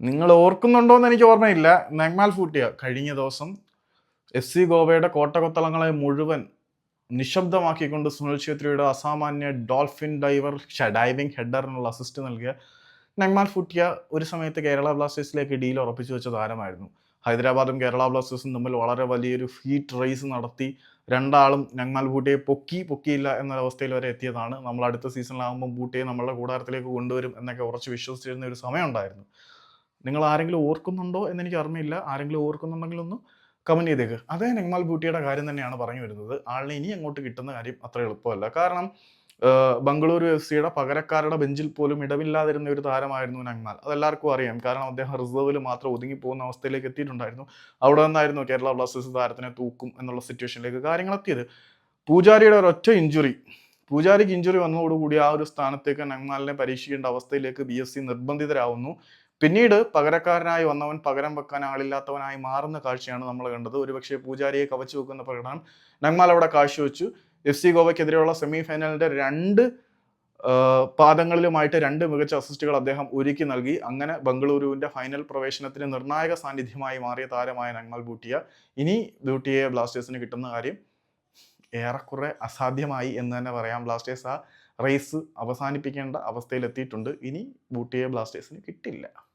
നിങ്ങൾ ഓർക്കുന്നുണ്ടോ എന്ന് എനിക്ക് ഓർമ്മയില്ല. നഗ്മാൽ ഫൂട്ടിയ കഴിഞ്ഞ ദിവസം എഫ് സി ഗോവയുടെ കോട്ടകൊത്തളങ്ങളെ മുഴുവൻ നിശബ്ദമാക്കിക്കൊണ്ട് സുനിൽ ഛേത്രിയുടെ അസാമാന്യ ഡോൾഫിൻ ഡൈവർ ഡൈവിംഗ് ഹെഡറിനുള്ള അസിസ്റ്റ് നൽകിയ നഗ്മാൽ ഫൂട്ടിയ ഒരു സമയത്ത് കേരള ബ്ലാസ്റ്റേഴ്സിലേക്ക് ഡീൽ ഉറപ്പിച്ചു വെച്ച താരമായിരുന്നു. ഹൈദരാബാദും കേരള ബ്ലാസ്റ്റേഴ്സും തമ്മിൽ വളരെ വലിയൊരു ഹീറ്റ് റേസ് നടത്തി രണ്ടാളും നഗ്മാൽ ബൂട്ടിയെ പൊക്കി പൊക്കിയില്ല എന്ന അവസ്ഥയിൽ വരെ എത്തിയതാണ്. നമ്മൾ അടുത്ത സീസണിലാകുമ്പോൾ ബൂട്ടിയെ നമ്മളുടെ കൂടാരത്തിലേക്ക് കൊണ്ടുവരും എന്നൊക്കെ ഉറച്ച് വിശ്വസിച്ചിരുന്ന ഒരു സമയം ഉണ്ടായിരുന്നു. നിങ്ങൾ ആരെങ്കിലും ഓർക്കുന്നുണ്ടോ എന്ന് എനിക്ക് ഓർമ്മയില്ല. ആരെങ്കിലും ഓർക്കുന്നുണ്ടെങ്കിൽ ഒന്ന് കമന്റ് ചെയ്തേക്ക്. അതേ നെഗ്മാൽ ബൂട്ടിയുടെ കാര്യം തന്നെയാണ് പറഞ്ഞു വരുന്നത്. ആളിനെ ഇനി അങ്ങോട്ട് കിട്ടുന്ന കാര്യം അത്ര എളുപ്പമല്ല. കാരണം ബംഗളൂരു എഫ് സിയുടെ പകരക്കാരുടെ ബെഞ്ചിൽ പോലും ഇടമില്ലാതിരുന്ന ഒരു താരമായിരുന്നു നഗ്മാൽ അതെല്ലാവർക്കും അറിയാം. കാരണം അദ്ദേഹം റിസർവിൽ മാത്രം ഒതുങ്ങി പോകുന്ന അവസ്ഥയിലേക്ക് എത്തിയിട്ടുണ്ടായിരുന്നു. അവിടെ നിന്നായിരുന്നു കേരള ബ്ലാസ്റ്റേഴ്സ് താരത്തിനെ തൂക്കും എന്നുള്ള സിറ്റുവേഷനിലേക്ക് കാര്യങ്ങൾ എത്തിയത്. പൂജാരിയുടെ ഒരൊറ്റ ഇഞ്ചുറി. പൂജാരിക്ക് ഇഞ്ചുറി വന്നതോടുകൂടി ആ ഒരു സ്ഥാനത്തേക്ക് നഗ്മാലിനെ പരീക്ഷിക്കേണ്ട അവസ്ഥയിലേക്ക് ബി എസ് സി നിർബന്ധിതരാവുന്നു. പിന്നീട് പകരക്കാരനായി വന്നവൻ പകരം വെക്കാൻ ആളില്ലാത്തവനായി മാറുന്ന കാഴ്ചയാണ് നമ്മൾ കണ്ടത്. ഒരുപക്ഷെ പൂജാരിയെ കവച്ചു വെക്കുന്ന പ്രകടനം. നങ്മാൽ അവിടെ കാഴ്ചവെച്ചു എഫ് സി ഗോവയ്ക്കെതിരെയുള്ള സെമി ഫൈനലിന്റെ രണ്ട് പാദങ്ങളിലുമായിട്ട് രണ്ട് മികച്ച അസിസ്റ്റുകൾ അദ്ദേഹം ഒരുക്കി നൽകി. അങ്ങനെ ബംഗളൂരുവിന്റെ ഫൈനൽ പ്രവേശനത്തിന് നിർണായക സാന്നിധ്യമായി മാറിയ താരമായ നങ്മാൽ ബൂട്ടിയ ഇനി ബൂട്ടിയെ ബ്ലാസ്റ്റേഴ്സിന് കിട്ടുന്ന കാര്യം ഏറെക്കുറെ അസാധ്യമായി എന്ന് തന്നെ പറയാം. ബ്ലാസ്റ്റേഴ്സ് ആ റേസ് അവസാനിപ്പിക്കേണ്ട അവസ്ഥയിലെത്തിയിട്ടുണ്ട്. ഇനി ബൂട്ടിയെ ബ്ലാസ്റ്റേഴ്സിന് കിട്ടില്ല.